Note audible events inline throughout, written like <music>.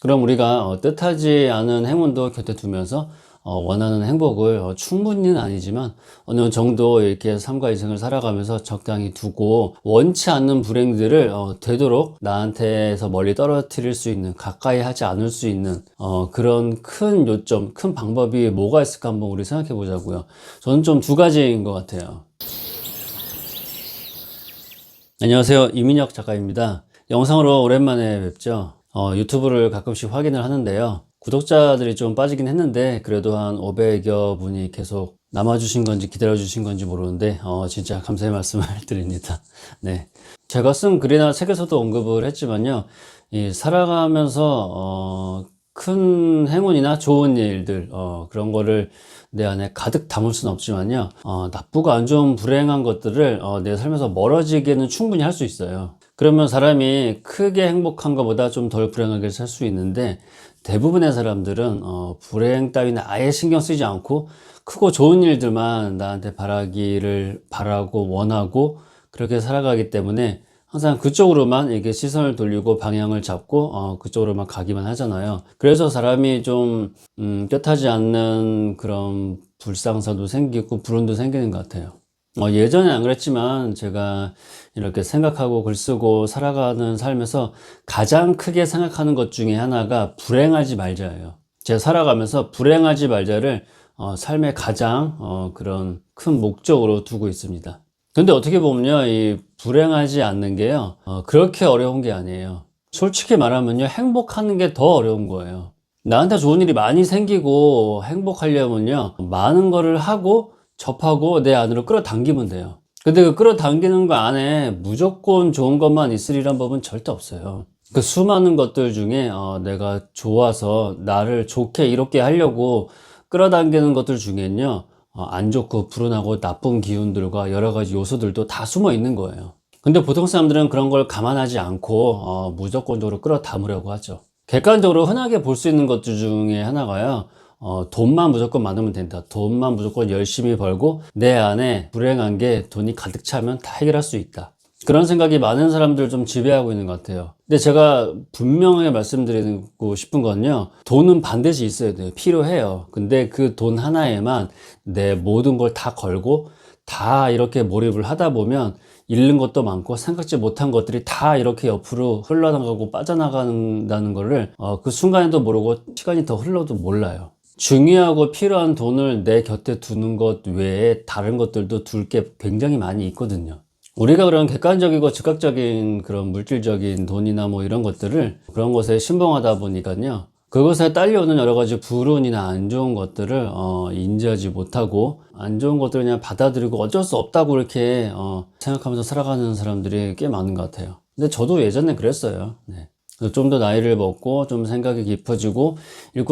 그럼 우리가 어, 뜻하지 않은 행운도 곁에 두면서 어, 원하는 행복을 어, 충분히는 아니지만 어느 정도 이렇게 삶과 인생을 살아가면서 적당히 두고 원치 않는 불행들을 어, 되도록 나한테서 멀리 떨어뜨릴 수 있는 가까이 하지 않을 수 있는 어, 그런 큰 요점, 큰 방법이 뭐가 있을까 한번 우리 생각해 보자고요. 저는 좀 두 가지인 것 같아요. 안녕하세요. 이민혁 작가입니다. 영상으로 오랜만에 뵙죠. 어, 유튜브를 가끔씩 확인을 하는데요. 구독자들이 좀 빠지긴 했는데 그래도 한 500여 분이 계속 남아주신 건지 기다려주신 건지 모르는데 어, 진짜 감사의 말씀을 <laughs> 드립니다. 네. 제가 쓴 글이나 책에서도 언급을 했지만요. 이 살아가면서 어, 큰 행운이나 좋은 일들 어, 그런 거를 내 안에 가득 담을 수는 없지만요. 어, 나쁘고 안 좋은 불행한 것들을 어, 내 삶에서 멀어지게는 충분히 할 수 있어요. 그러면 사람이 크게 행복한 것보다 좀 덜 불행하게 살 수 있는데 대부분의 사람들은 어, 불행 따위는 아예 신경 쓰지 않고 크고 좋은 일들만 나한테 바라기를 바라고 원하고 그렇게 살아가기 때문에 항상 그쪽으로만 이렇게 시선을 돌리고 방향을 잡고 어, 그쪽으로만 가기만 하잖아요. 그래서 사람이 좀 음, 뜻하지 않는 그런 불상사도 생기고 불운도 생기는 것 같아요. 어, 예전에 안 그랬지만 제가 이렇게 생각하고 글 쓰고 살아가는 삶에서 가장 크게 생각하는 것 중에 하나가 불행하지 말자예요. 제가 살아가면서 불행하지 말자를 어, 삶의 가장 어, 그런 큰 목적으로 두고 있습니다. 근데 어떻게 보면요, 이 불행하지 않는 게요, 어, 그렇게 어려운 게 아니에요. 솔직히 말하면요, 행복하는 게 더 어려운 거예요. 나한테 좋은 일이 많이 생기고 행복하려면요, 많은 거를 하고 접하고 내 안으로 끌어당기면 돼요. 근데 그 끌어당기는 거 안에 무조건 좋은 것만 있으리란 법은 절대 없어요. 그 수많은 것들 중에 어, 내가 좋아서 나를 좋게 이롭게 하려고 끌어당기는 것들 중에는요, 어, 안 좋고 불운하고 나쁜 기운들과 여러 가지 요소들도 다 숨어 있는 거예요. 근데 보통 사람들은 그런 걸 감안하지 않고 어, 무조건적으로 끌어담으려고 하죠. 객관적으로 흔하게 볼 수 있는 것들 중에 하나가요. 어, 돈만 무조건 많으면 된다. 돈만 무조건 열심히 벌고 내 안에 불행한 게 돈이 가득 차면 다 해결할 수 있다. 그런 생각이 많은 사람들 좀 지배하고 있는 것 같아요. 근데 제가 분명하게 말씀드리고 싶은 건요. 돈은 반드시 있어야 돼요. 필요해요. 근데 그 돈 하나에만 내 모든 걸 다 걸고 다 이렇게 몰입을 하다 보면 잃는 것도 많고 생각지 못한 것들이 다 이렇게 옆으로 흘러나가고 빠져나간다는 거를 어, 그 순간에도 모르고 시간이 더 흘러도 몰라요. 중요하고 필요한 돈을 내 곁에 두는 것 외에 다른 것들도 둘 게 굉장히 많이 있거든요. 우리가 그런 객관적이고 즉각적인 그런 물질적인 돈이나 뭐 이런 것들을 그런 것에 신봉하다 보니까요. 그것에 딸려오는 여러 가지 불운이나 안 좋은 것들을 어, 인지하지 못하고 안 좋은 것들을 그냥 받아들이고 어쩔 수 없다고 이렇게 어, 생각하면서 살아가는 사람들이 꽤 많은 것 같아요. 근데 저도 예전에 그랬어요. 네. 좀 더 나이를 먹고 좀 생각이 깊어지고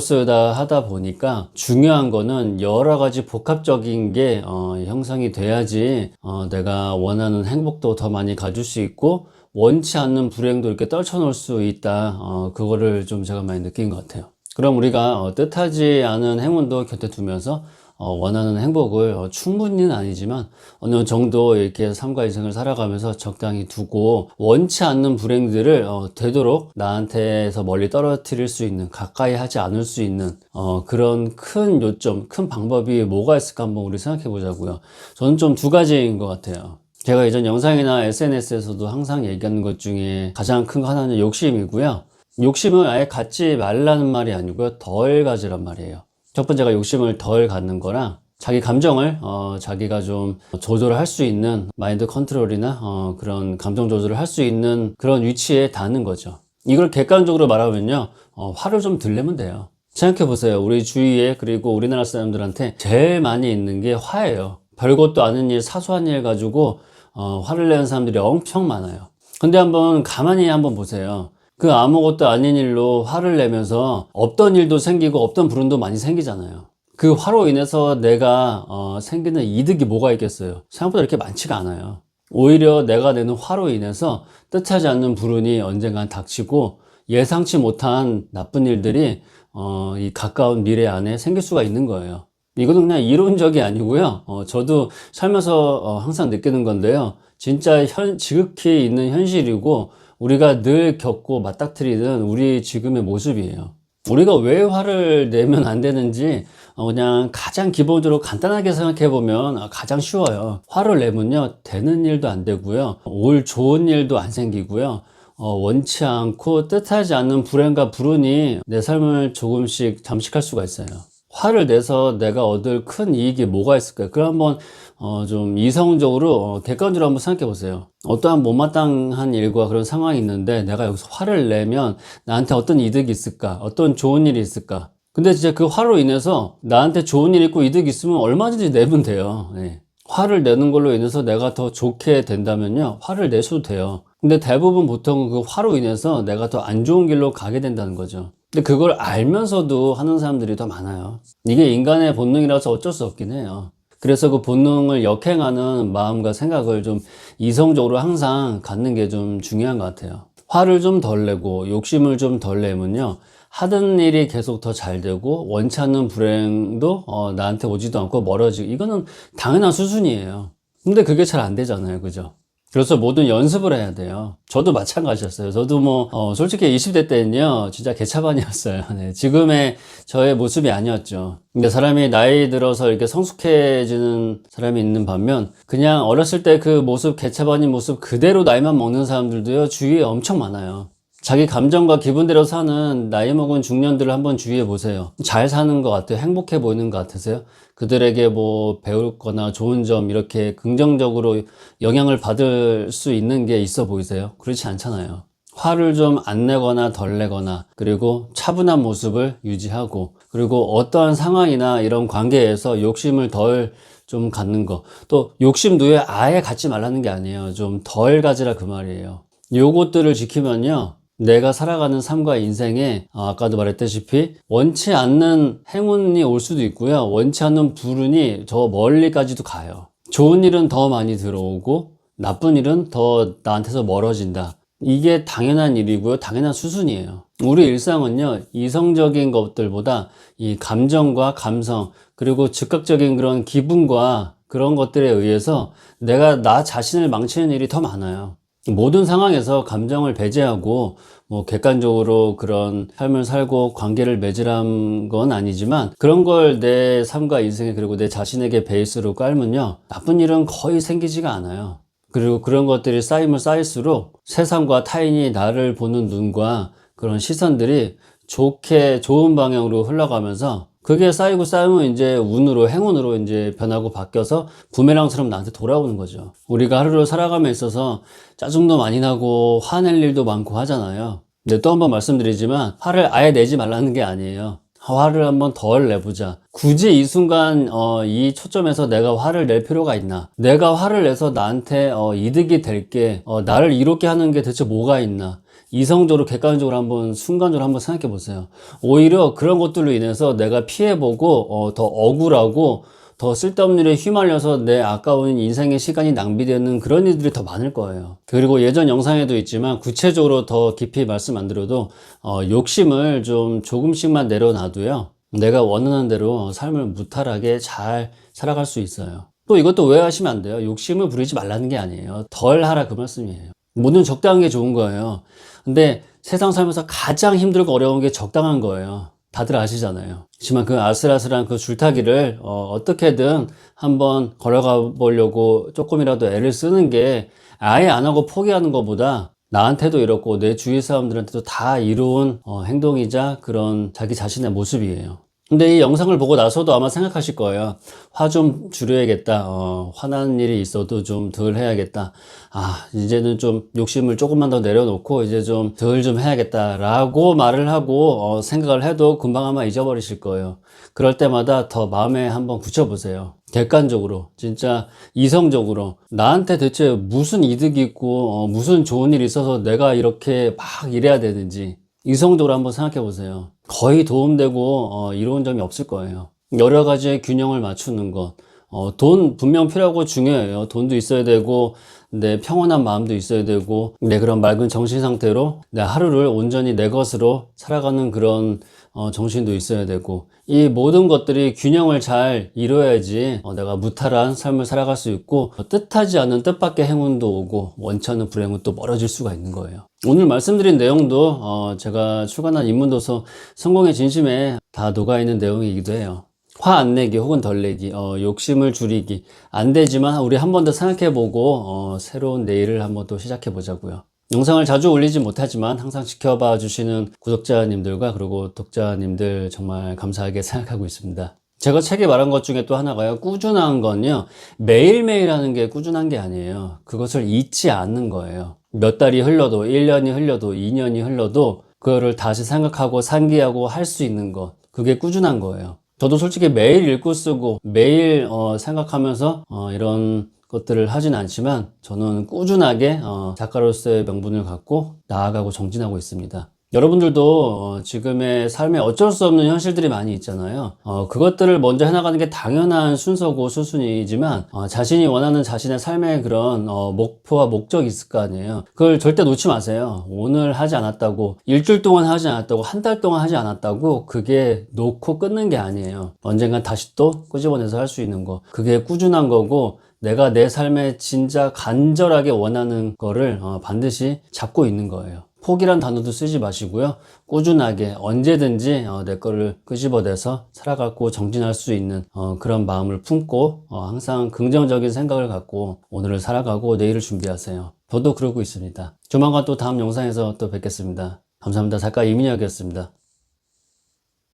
쓰다 하다 보니까 중요한 거는 여러 가지 복합적인 게 어, 형성이 돼야지 어, 내가 원하는 행복도 더 많이 가질 수 있고 원치 않는 불행도 이렇게 떨쳐 놓을 수 있다. 어, 그거를 좀 제가 많이 느낀 것 같아요. 그럼 우리가 어, 뜻하지 않은 행운도 곁에 두면서 어, 원하는 행복을 어, 충분히는 아니지만 어느 정도 이렇게 삶과 인생을 살아가면서 적당히 두고 원치 않는 불행들을 어, 되도록 나한테서 멀리 떨어뜨릴 수 있는 가까이 하지 않을 수 있는 어, 그런 큰 요점, 큰 방법이 뭐가 있을까 한번 우리 생각해 보자고요. 저는 좀 두 가지인 것 같아요. 제가 예전 영상이나 SNS에서도 항상 얘기하는 것 중에 가장 큰 거 하나는 욕심이고요. 욕심을 아예 갖지 말라는 말이 아니고요. 덜 가지란 말이에요. 첫 번째가 욕심을 덜 갖는 거랑 자기 감정을 어, 자기가 좀 조절을 할 수 있는 마인드 컨트롤이나 어, 그런 감정 조절을 할 수 있는 그런 위치에 닿는 거죠. 이걸 객관적으로 말하면요. 어, 화를 좀 들려면 돼요. 생각해 보세요. 우리 주위에 그리고 우리나라 사람들한테 제일 많이 있는 게 화예요. 별것도 아닌 일, 사소한 일 가지고 어, 화를 내는 사람들이 엄청 많아요. 근데 한번 가만히 한번 보세요. 그 아무것도 아닌 일로 화를 내면서 없던 일도 생기고 없던 불운도 많이 생기잖아요. 그 화로 인해서 내가 어, 생기는 이득이 뭐가 있겠어요? 생각보다 이렇게 많지가 않아요. 오히려 내가 내는 화로 인해서 뜻하지 않는 불운이 언젠간 닥치고 예상치 못한 나쁜 일들이 어, 이 가까운 미래 안에 생길 수가 있는 거예요. 이거는 그냥 이론적이 아니고요. 어, 저도 살면서 어, 항상 느끼는 건데요. 진짜 현, 지극히 있는 현실이고 우리가 늘 겪고 맞닥뜨리는 우리 지금의 모습이에요. 우리가 왜 화를 내면 안 되는지 어, 그냥 가장 기본적으로 간단하게 생각해 보면 아, 가장 쉬워요. 화를 내면요 되는 일도 안 되고요, 올 좋은 일도 안 생기고요. 어, 원치 않고 뜻하지 않는 불행과 불운이 내 삶을 조금씩 잠식할 수가 있어요. 화를 내서 내가 얻을 큰 이익이 뭐가 있을까요? 그럼 한번 어, 좀 이성적으로 어, 객관적으로 한번 생각해 보세요. 어떠한 못마땅한 일과 그런 상황이 있는데 내가 여기서 화를 내면 나한테 어떤 이득이 있을까? 어떤 좋은 일이 있을까? 근데 진짜 그 화로 인해서 나한테 좋은 일 있고 이득이 있으면 얼마든지 내면 돼요. 네. 화를 내는 걸로 인해서 내가 더 좋게 된다면요. 화를 내셔도 돼요. 근데 대부분 보통 그 화로 인해서 내가 더 안 좋은 길로 가게 된다는 거죠. 근데 그걸 알면서도 하는 사람들이 더 많아요. 이게 인간의 본능이라서 어쩔 수 없긴 해요. 그래서 그 본능을 역행하는 마음과 생각을 좀 이성적으로 항상 갖는 게 좀 중요한 것 같아요. 화를 좀 덜 내고 욕심을 좀 덜 내면요. 하던 일이 계속 더 잘 되고 원치 않는 불행도 어, 나한테 오지도 않고 멀어지고 이거는 당연한 수순이에요. 근데 그게 잘 안 되잖아요. 그죠? 그래서 모든 연습을 해야 돼요. 저도 마찬가지였어요. 저도 뭐, 어, 솔직히 20대 때는요, 진짜 개차반이었어요. <laughs> 네, 지금의 저의 모습이 아니었죠. 근데 사람이 나이 들어서 이렇게 성숙해지는 사람이 있는 반면, 그냥 어렸을 때 그 모습, 개차반인 모습 그대로 나이만 먹는 사람들도요, 주위에 엄청 많아요. 자기 감정과 기분대로 사는 나이 먹은 중년들을 한번 주위에 보세요. 잘 사는 것 같아요. 행복해 보이는 것 같으세요? 그들에게 뭐 배울 거나 좋은 점 이렇게 긍정적으로 영향을 받을 수 있는 게 있어 보이세요? 그렇지 않잖아요. 화를 좀 안 내거나 덜 내거나 그리고 차분한 모습을 유지하고 그리고 어떠한 상황이나 이런 관계에서 욕심을 덜 좀 갖는 거. 또 욕심도에 아예 갖지 말라는 게 아니에요. 좀 덜 가지라 그 말이에요. 요것들을 지키면요. 내가 살아가는 삶과 인생에 어, 아까도 말했다시피 원치 않는 행운이 올 수도 있고요. 원치 않는 불운이 저 멀리까지도 가요. 좋은 일은 더 많이 들어오고 나쁜 일은 더 나한테서 멀어진다. 이게 당연한 일이고요. 당연한 수순이에요. 우리 일상은요, 이성적인 것들보다 이 감정과 감성, 그리고 즉각적인 그런 기분과 그런 것들에 의해서 내가 나 자신을 망치는 일이 더 많아요. 모든 상황에서 감정을 배제하고 뭐 객관적으로 그런 삶을 살고 관계를 맺으란 건 아니지만 그런 걸 내 삶과 인생에 그리고 내 자신에게 베이스로 깔면요 나쁜 일은 거의 생기지가 않아요. 그리고 그런 것들이 쌓이면 쌓일수록 세상과 타인이 나를 보는 눈과 그런 시선들이 좋게 좋은 방향으로 흘러가면서 그게 쌓이고 쌓이면 이제 운으로 행운으로 이제 변하고 바뀌어서 부메랑처럼 나한테 돌아오는 거죠. 우리가 하루를 살아감에 있어서 짜증도 많이 나고 화낼 일도 많고 하잖아요. 근데 또 한번 말씀드리지만 화를 아예 내지 말라는 게 아니에요. 화를 한번 덜 내보자. 굳이 이 순간 어, 이 초점에서 내가 화를 낼 필요가 있나? 내가 화를 내서 나한테 어, 이득이 될게 어, 나를 이롭게 하는 게 대체 뭐가 있나? 이성적으로 객관적으로 한번 순간적으로 한번 생각해 보세요. 오히려 그런 것들로 인해서 내가 피해보고 어, 더 억울하고 더 쓸데없는 일에 휘말려서 내 아까운 인생의 시간이 낭비되는 그런 일들이 더 많을 거예요. 그리고 예전 영상에도 있지만 구체적으로 더 깊이 말씀 안 드려도 어, 욕심을 좀 조금씩만 내려놔도요. 내가 원하는 대로 삶을 무탈하게 잘 살아갈 수 있어요. 또 이것도 오해하시면 안 돼요. 욕심을 부리지 말라는 게 아니에요. 덜 하라 그 말씀이에요. 뭐든 적당한 게 좋은 거예요. 근데 세상 살면서 가장 힘들고 어려운 게 적당한 거예요. 다들 아시잖아요. 하지만 그 아슬아슬한 그 줄타기를 어, 떻게든 한번 걸어가 보려고 조금이라도 애를 쓰는 게 아예 안 하고 포기하는 것보다 나한테도 이렇고 내 주위 사람들한테도 다 이로운 어, 행동이자 그런 자기 자신의 모습이에요. 근데 이 영상을 보고 나서도 아마 생각하실 거예요. 화 좀 줄여야겠다. 어, 화나는 일이 있어도 좀 덜 해야겠다. 아, 이제는 좀 욕심을 조금만 더 내려놓고 이제 좀 덜 좀 해야겠다. 라고 말을 하고 어, 생각을 해도 금방 아마 잊어버리실 거예요. 그럴 때마다 더 마음에 한번 붙여보세요. 객관적으로, 진짜 이성적으로 나한테 대체 무슨 이득이 있고 어, 무슨 좋은 일이 있어서 내가 이렇게 막 일해야 되는지 이성적으로 한번 생각해 보세요. 거의 도움되고 어, 이로운 점이 없을 거예요. 여러 가지의 균형을 맞추는 것. 어, 돈 분명 필요하고 중요해요. 돈도 있어야 되고 내 평온한 마음도 있어야 되고 내 그런 맑은 정신 상태로 내 하루를 온전히 내 것으로 살아가는 그런 어, 정신도 있어야 되고 이 모든 것들이 균형을 잘 이뤄야지 어, 내가 무탈한 삶을 살아갈 수 있고 어, 뜻하지 않은 뜻밖의 행운도 오고 원치 않는 불행은 또 멀어질 수가 있는 거예요. 오늘 말씀드린 내용도 어, 제가 출간한 인문도서 성공의 진심에 다 녹아있는 내용이기도 해요. 화 안 내기 혹은 덜 내기, 어, 욕심을 줄이기. 안 되지만 우리 한 번 더 생각해보고 어, 새로운 내일을 한 번 또 시작해보자고요. 영상을 자주 올리지 못하지만 항상 지켜봐 주시는 구독자님들과 그리고 독자님들 정말 감사하게 생각하고 있습니다. 제가 책에 말한 것 중에 또 하나가요. 꾸준한 건요. 매일매일 하는 게 꾸준한 게 아니에요. 그것을 잊지 않는 거예요. 몇 달이 흘러도, 1년이 흘러도, 2년이 흘러도, 그거를 다시 생각하고 상기하고 할 수 있는 것. 그게 꾸준한 거예요. 저도 솔직히 매일 읽고 쓰고, 매일 어, 생각하면서 어, 이런 것들을 하진 않지만, 저는 꾸준하게 어, 작가로서의 명분을 갖고 나아가고 정진하고 있습니다. 여러분들도 어, 지금의 삶에 어쩔 수 없는 현실들이 많이 있잖아요. 어, 그것들을 먼저 해나가는 게 당연한 순서고 수순이지만 어, 자신이 원하는 자신의 삶의 그런 어, 목표와 목적이 있을 거 아니에요. 그걸 절대 놓지 마세요. 오늘 하지 않았다고 일주일 동안 하지 않았다고 한 달 동안 하지 않았다고 그게 놓고 끊는 게 아니에요. 언젠간 다시 또 끄집어내서 할 수 있는 거. 그게 꾸준한 거고 내가 내 삶에 진짜 간절하게 원하는 거를 어, 반드시 잡고 있는 거예요. 포기란 단어도 쓰지 마시고요. 꾸준하게 언제든지 어, 내 거를 끄집어내서 살아가고 정진할 수 있는 어, 그런 마음을 품고 어, 항상 긍정적인 생각을 갖고 오늘을 살아가고 내일을 준비하세요. 저도 그러고 있습니다. 조만간 또 다음 영상에서 또 뵙겠습니다. 감사합니다. 작가 이민혁이었습니다.